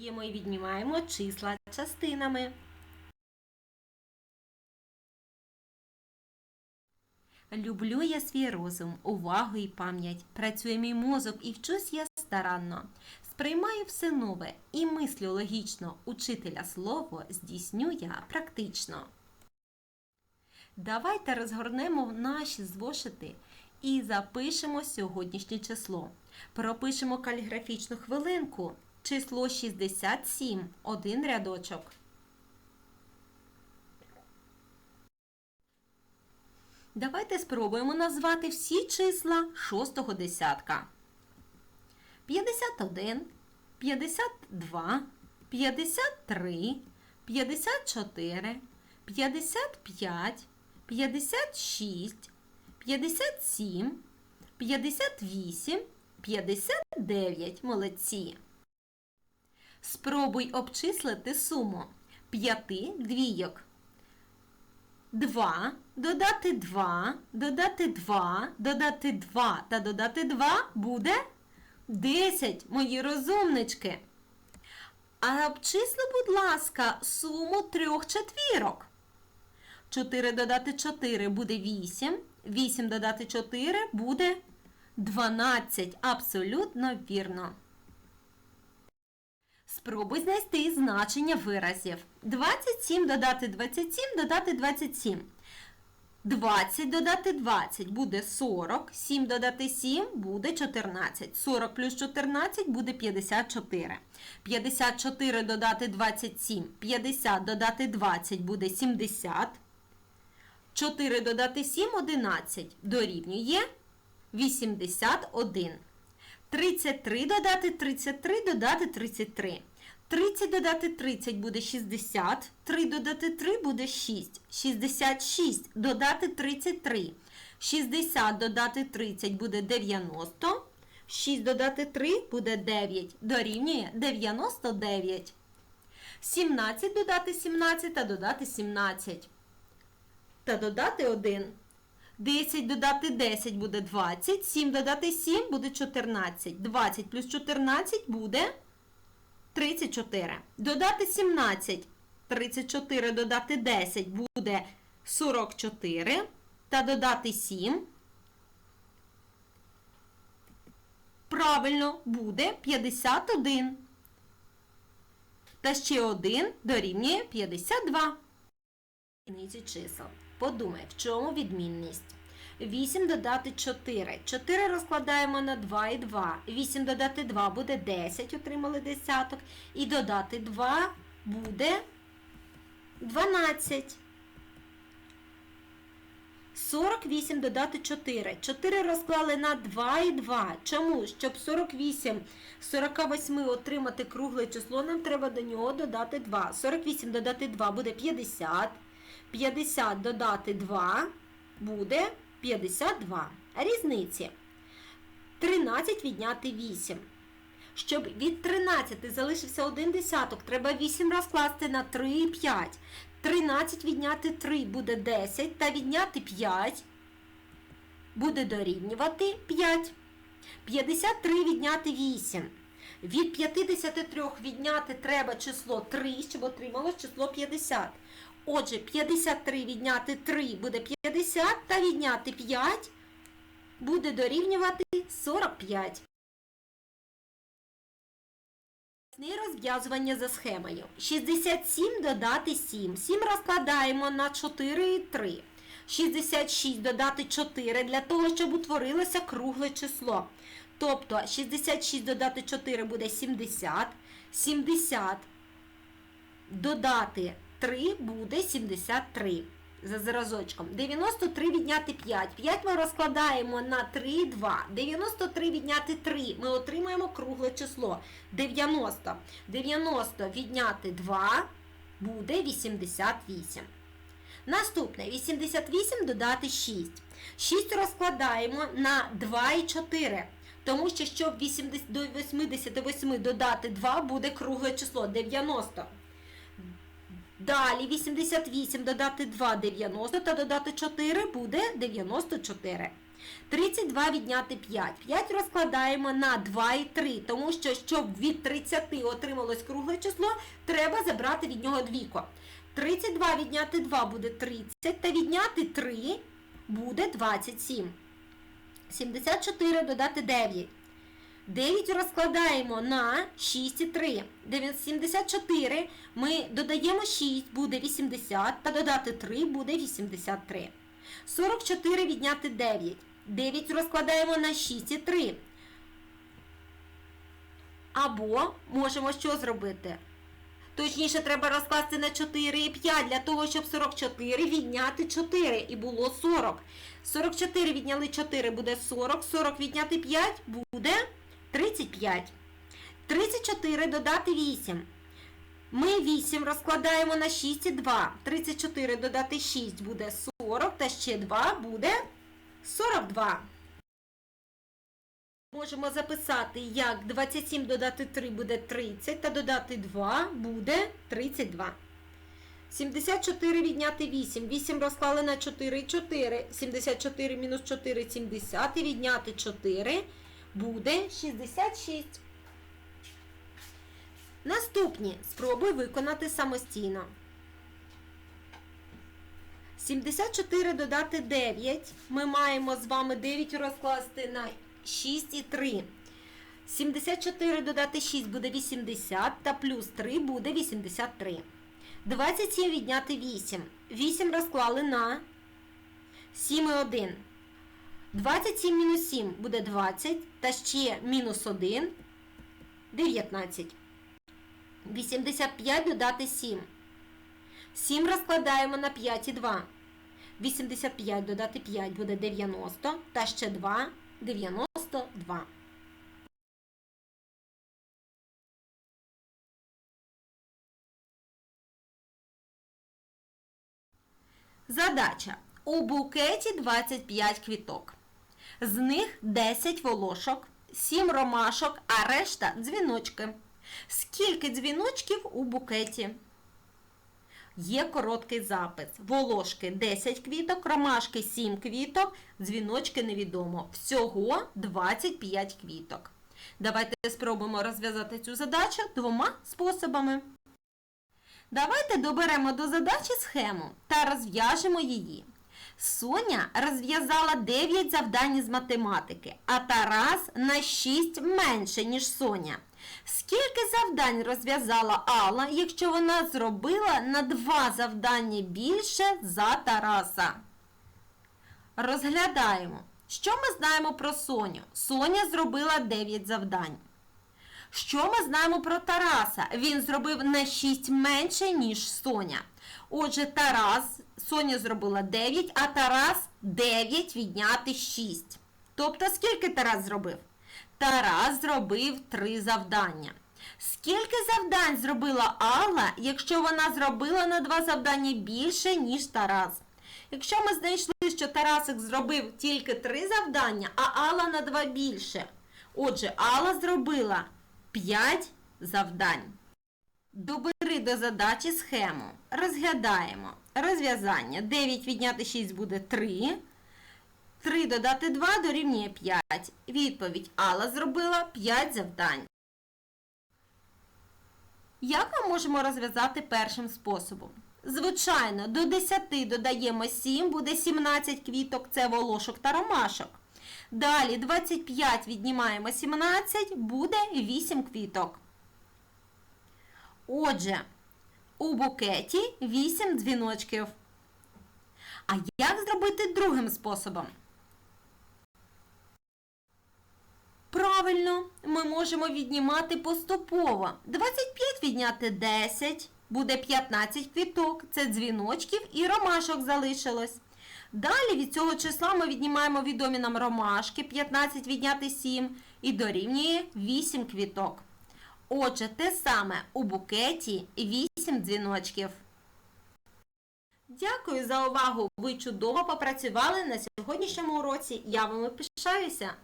Діємо і віднімаємо числа частинами. Люблю я свій розум, увагу і пам'ять. Працює мій мозок і вчусь я старанно. Сприймаю все нове і мислю логічно. Учителя слово здійсню я практично. Давайте розгорнемо наші зошити і запишемо сьогоднішнє число. Пропишемо каліграфічну хвилинку. Число 67, один рядочок. Давайте спробуємо назвати всі числа шостого десятка. 51, 52, 53, 54, 55, 56, 57, 58, 59. Молодці. Спробуй обчислити суму п'яти двійок. 2, додати 2, додати 2, додати 2 та додати 2 буде 10, мої розумнички. А обчисли, будь ласка, суму трьох четвірок. 4 додати 4 буде 8, 8 додати 4 буде 12. Абсолютно вірно. Спробуй знайти значення виразів. 27 додати 27 додати 27. 20 додати 20 буде 40, 7 додати 7 буде 14. 40 плюс 14 буде 54. 54 додати 27, 50 додати 20 буде 70. 4 додати 7 11 дорівнює 81. 33 додати 33 додати 33. 30 додати 30 буде 60. 3 додати 3 буде 6. 66 додати 33. 60 додати 30 буде 90. 6 додати 3 буде 9. Дорівнює 99. 17 додати 17 та додати 17. Та додати 1. 10 додати 10 буде 20, 7 додати 7 буде 14. 20 плюс 14 буде 34. Додати 17. 34 додати 10 буде 44. Та додати 7. Правильно, буде 51. Та ще 1 дорівнює 52. Одиниці чисел. Подумай, в чому відмінність? 8 додати 4. 4 розкладаємо на 2 і 2. 8 додати 2 буде 10, отримали десяток. І додати 2 буде 12. 48 додати 4. 4 розклали на 2 і 2. Чому? Щоб 48 з 48 отримати кругле число, нам треба до нього додати 2. 48 додати 2 буде 50. 50 додати 2 буде 52. Різниці. 13 відняти 8. Щоб від 13 залишився один десяток, треба 8 розкласти на 3 і 5. 13 відняти 3 буде 10, та відняти 5 буде дорівнювати 5. 53 відняти 8. Від 53 відняти треба число 3, щоб отрималось число 50. Отже, 53 відняти 3 буде 50, та відняти 5 буде дорівнювати 45. Розв'язування за схемою. 67 додати 7. 7 розкладаємо на 4 і 3. 66 додати 4 для того, щоб утворилося кругле число. Тобто 66 додати 4 буде 70. 70 додати 3 буде 73. За зразочком. 93 відняти 5. 5 ми розкладаємо на 3 і 2. 93 відняти 3. Ми отримаємо кругле число. 90. 90 відняти 2 буде 88. Наступне 88 додати 6. 6 розкладаємо на 2 і 4. Тому що, щоб 80, до 88 додати 2, буде кругле число 90. Далі 88 додати 2 90 та додати 4 буде 94. 32 відняти 5. 5 розкладаємо на 2 і 3, тому що, щоб від 30 отрималось кругле число, треба забрати від нього двійко. 32 відняти 2 буде 30, та відняти 3 буде 27. 74 додати 9. 9 розкладаємо на 6 і 3. 74 ми додаємо 6, буде 80, та додати 3 буде 83. 44 відняти 9. 9 розкладаємо на 6 і 3. Або можемо що зробити? Точніше, треба розкласти на 4 і 5 для того, щоб 44 відняти 4 і було 40. 44 відняли 4 буде 40, 40 відняти 5 буде 35. 34 додати 8. Ми 8 розкладаємо на 6 і 2. 34 додати 6 буде 40, та ще 2 буде 42. Можемо записати, як 27 додати 3 буде 30, та додати 2 буде 32. 74 відняти 8. 8 розклали на 4 і 4. 74 мінус 4 – 70. І відняти 4 буде 66. Наступні спробуй виконати самостійно. 74 додати 9. Ми маємо з вами 9 розкласти на 6 і 3. 74 додати 6 буде 80, та плюс 3 буде 83. 27 відняти 8. 8 розклали на 7 і 1. 27 мінус 7 буде 20, та ще мінус 1 19. 85 додати 7. 7 розкладаємо на 5 і 2. 85 додати 5 буде 90, та ще 2 92. Задача. У букеті 25 квіток. З них 10 волошок, 7 ромашок, а решта дзвіночки. Скільки дзвіночків у букеті? Є короткий запис. Волошки 10 квіток, ромашки 7 квіток, дзвіночки невідомо. Всього 25 квіток. Давайте спробуємо розв'язати цю задачу двома способами. Давайте доберемо до задачі схему та розв'яжемо її. Соня розв'язала 9 завдань з математики, а Тарас на 6 менше, ніж Соня. Скільки завдань розв'язала Алла, якщо вона зробила на 2 завдання більше за Тараса? Розглядаємо. Що ми знаємо про Соню? Соня зробила 9 завдань. Що ми знаємо про Тараса? Він зробив на 6 менше, ніж Соня. Отже, Тарас, Соня зробила 9, а Тарас 9 відняти 6. Тобто, скільки Тарас зробив? Тарас зробив 3 завдання. Скільки завдань зробила Алла, якщо вона зробила на 2 завдання більше, ніж Тарас? Якщо ми знайшли, що Тарасик зробив тільки 3 завдання, а Алла на 2 більше. Отже, Алла зробила 5 завдань. Добери до задачі схему. Розглядаємо. Розв'язання. 9 відняти 6 буде 3. 3 додати 2 дорівнює 5. Відповідь Алла зробила 5 завдань. Як ми можемо розв'язати першим способом? Звичайно, до 10 додаємо 7, буде 17 квіток, це волошок та ромашок. Далі 25 віднімаємо 17, буде 8 квіток. Отже, у букеті 8 дзвіночків. А як зробити другим способом? Правильно, ми можемо віднімати поступово. 25 відняти 10, буде 15 квіток, це дзвіночків і ромашок залишилось. Далі від цього числа ми віднімаємо відомі нам ромашки, 15 відняти 7 і дорівнює 8 квіток. Отже, те саме у букеті 8 дзвіночків. Дякую за увагу! Ви чудово попрацювали на сьогоднішньому уроці. Я вами пишаюся.